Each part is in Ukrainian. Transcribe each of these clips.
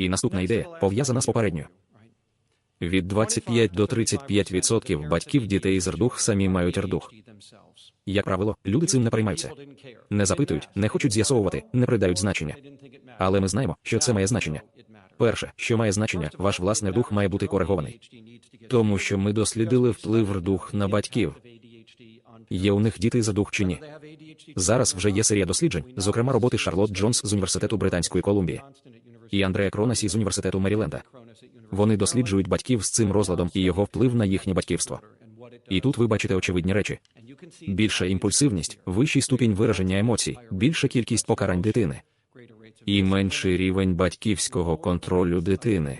І наступна ідея пов'язана з попередньою. Від 25 до 35% батьків дітей з рдух самі мають рдух. Як правило, люди цим не переймаються. Не запитують, не хочуть з'ясовувати, не придають значення. Але ми знаємо, що це має значення. Перше, що має значення, ваш власний дух має бути коригований. Тому що ми дослідили вплив рдух на батьків. Є у них діти за дух чи ні? Зараз вже є серія досліджень, зокрема роботи Шарлот Джонс з університету Британської Колумбії і Андрея Кронасі з університету Меріленда. Вони досліджують батьків з цим розладом і його вплив на їхнє батьківство. І тут ви бачите очевидні речі: більша імпульсивність, вищий ступінь вираження емоцій, більша кількість покарань дитини і менший рівень батьківського контролю дитини.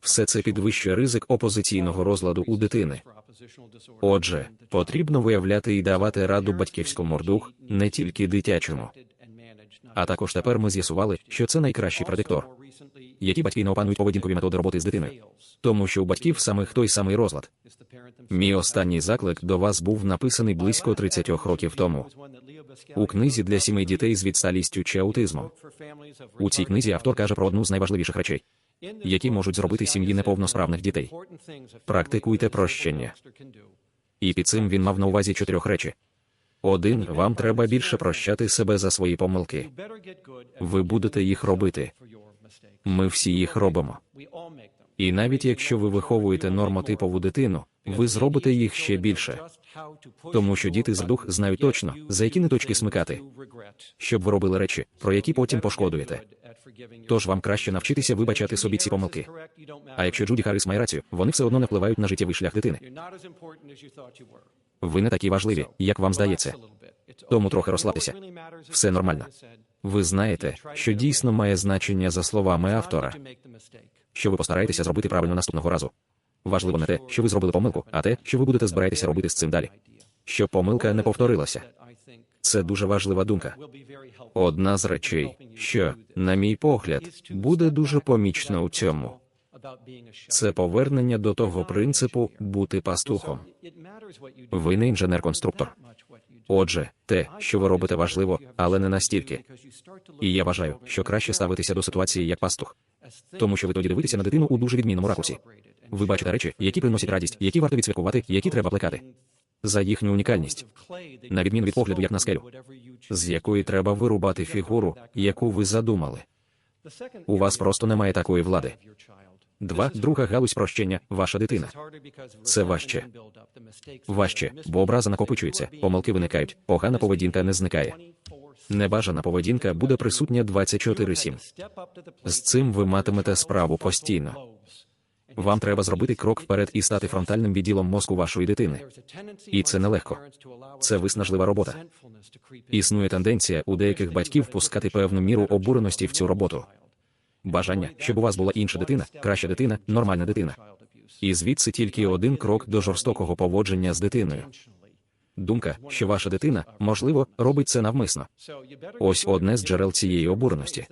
Все це підвищує ризик опозиційного розладу у дитини. Отже, потрібно виявляти і давати раду батьківському рдух, не тільки дитячому. А також тепер ми з'ясували, що це найкращий предиктор. Які батьки не опанують поведінкові методи роботи з дитиною? Тому що у батьків самих той самий розлад. Мій останній заклик до вас був написаний близько 30 років тому. У книзі для сімей дітей з відсталістю чи аутизмом. У цій книзі автор каже про одну з найважливіших речей, які можуть зробити сім'ї неповносправних дітей. Практикуйте прощення. І під цим він мав на увазі чотирьох речі. Один, вам треба більше прощати себе за свої помилки. Ви будете їх робити. Ми всі їх робимо. І навіть якщо ви виховуєте нормотипову дитину, ви зробите їх ще більше. Тому що діти з дух знають точно, за які ниточки смикати, щоб ви робили речі, про які потім пошкодуєте. Тож вам краще навчитися вибачати собі ці помилки. А якщо Джуді Харрис має рацію, вони все одно не впливають на життєвий шлях дитини. Ви не такі важливі, як вам здається. Тому трохи розслабтеся. Все нормально. Ви знаєте, що дійсно має значення за словами автора, що ви постараєтеся зробити правильно наступного разу. Важливо не те, що ви зробили помилку, а те, що ви будете збираєтеся робити з цим далі. Щоб помилка не повторилася. Це дуже важлива думка. Одна з речей, що, на мій погляд, буде дуже помічно у цьому. Це повернення до того принципу бути пастухом. Ви не інженер-конструктор. Отже, те, що ви робите, важливо, але не настільки. І я вважаю, що краще ставитися до ситуації як пастух, тому що ви тоді дивитеся на дитину у дуже відмінному ракурсі. Ви бачите речі, які приносять радість, які варто відсвяткувати, які треба плекати. За їхню унікальність, на відміну від погляду, як на скелю, з якої треба вирубати фігуру, яку ви задумали. У вас просто немає такої влади. Два, друга галузь прощення, ваша дитина. Це важче. Важче, бо образа накопичується, помилки виникають, погана поведінка не зникає. Небажана поведінка буде присутня 24-7. З цим ви матимете справу постійно. Вам треба зробити крок вперед і стати фронтальним відділом мозку вашої дитини. І це нелегко. Це виснажлива робота. Існує тенденція у деяких батьків пускати певну міру обуреності в цю роботу. Бажання, щоб у вас була інша дитина, краща дитина, нормальна дитина. І звідси тільки один крок до жорстокого поводження з дитиною. Думка, що ваша дитина, можливо, робить це навмисно. Ось одне з джерел цієї обуреності.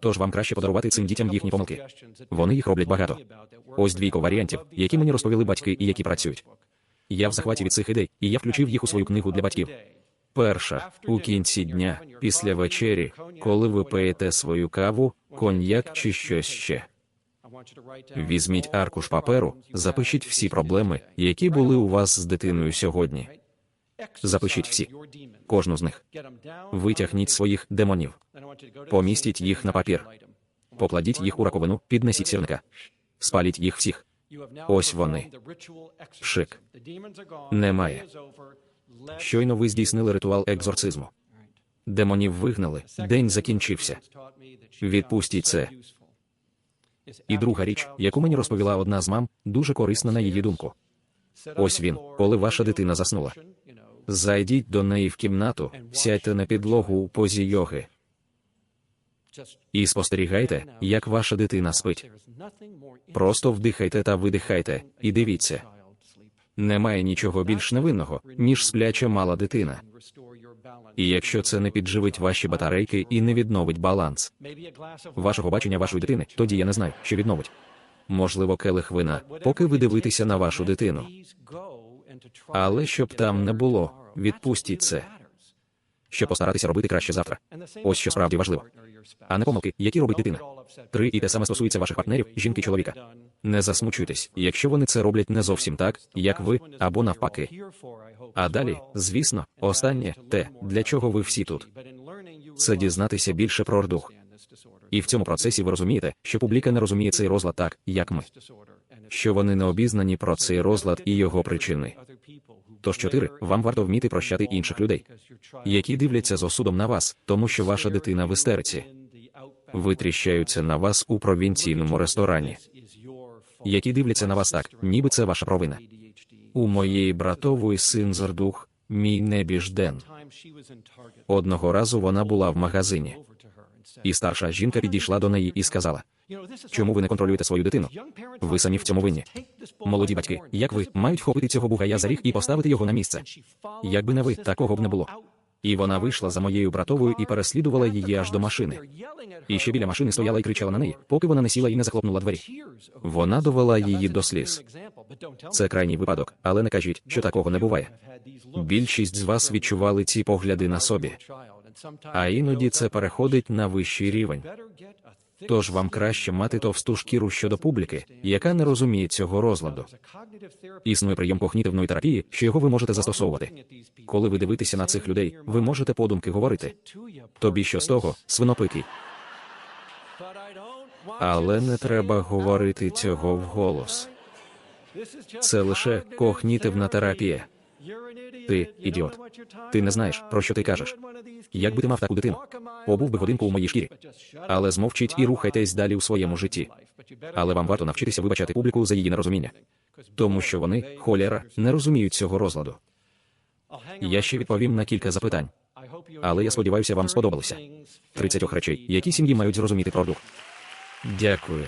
Тож вам краще подарувати цим дітям їхні помилки. Вони їх роблять багато. Ось двійко варіантів, які мені розповіли батьки і які працюють. Я в захваті від цих ідей, і я включив їх у свою книгу для батьків. Перша у кінці дня, після вечері, коли ви пиєте свою каву, коньяк чи щось ще. Візьміть аркуш паперу, запишіть всі проблеми, які були у вас з дитиною сьогодні. Запишіть всі, кожну з них. Витягніть своїх демонів, помістіть їх на папір, покладіть їх у раковину, піднесіть сірника, спаліть їх всіх. Ось вони. Шик. Немає. Щойно ви здійснили ритуал екзорцизму. Демонів вигнали, день закінчився. Відпустіть це. І друга річ, яку мені розповіла одна з мам, дуже корисна на її думку. Ось він, коли ваша дитина заснула. Зайдіть до неї в кімнату, сядьте на підлогу у позі йоги. І спостерігайте, як ваша дитина спить. Просто вдихайте та видихайте, і дивіться. Немає нічого більш невинного, ніж спляча мала дитина. І якщо це не підживить ваші батарейки і не відновить баланс вашого бачення вашої дитини, тоді я не знаю, що відновить. Можливо, келих вина, поки ви дивитеся на вашу дитину. Але щоб там не було, відпустіть це. щоб постаратися робити краще завтра. Ось що справді важливо. А не помилки, які робить дитина. Три і те саме стосується ваших партнерів, жінки чоловіка. Не засмучуйтесь, якщо вони це роблять не зовсім так, як ви, або навпаки. А далі, звісно, останнє те, для чого ви всі тут. Це дізнатися більше про ордух. І в цьому процесі ви розумієте, що публіка не розуміє цей розлад так, як ми, що вони не обізнані про цей розлад і його причини. Тож чотири, вам варто вміти прощати інших людей, які дивляться з осудом на вас, тому що ваша дитина в істериці. Витріщаються на вас у провінційному ресторані, які дивляться на вас так, ніби це ваша провина. У моєї братової син Зердух, мій небіж Ден. Одного разу вона була в магазині, і старша жінка підійшла до неї і сказала: Чому ви не контролюєте свою дитину? Ви самі в цьому винні. Молоді батьки, як ви, мають хопити цього бугая за ріг і поставити його на місце. Якби не ви, такого б не було. І вона вийшла за моєю братовою і переслідувала її аж до машини. І ще біля машини стояла і кричала на неї, поки вона не сіла і не захлопнула двері. Вона довела її до сліз. Це крайній випадок, але не кажіть, що такого не буває. Більшість з вас відчували ці погляди на собі, а іноді це переходить на вищий рівень. Тож вам краще мати товсту шкіру щодо публіки, яка не розуміє цього розладу. Існує прийом когнітивної терапії, що його ви можете застосовувати. Коли ви дивитеся на цих людей, ви можете подумки говорити. Тобі що з того, свинопикий? Але не треба говорити цього вголос. Це лише когнітивна терапія. Ти ідіот. Ти не знаєш, про що ти кажеш. Якби ти мав таку дитину, побув би годинку у моїй шкірі. Але змовчіть і рухайтесь далі у своєму житті. Але вам варто навчитися вибачати публіку за її нерозуміння, тому що вони, холєра, не розуміють цього розладу. Я ще відповім на кілька запитань. Але я сподіваюся, вам сподобалося. 30 речей, які сім'ї мають зрозуміти про дух. Дякую.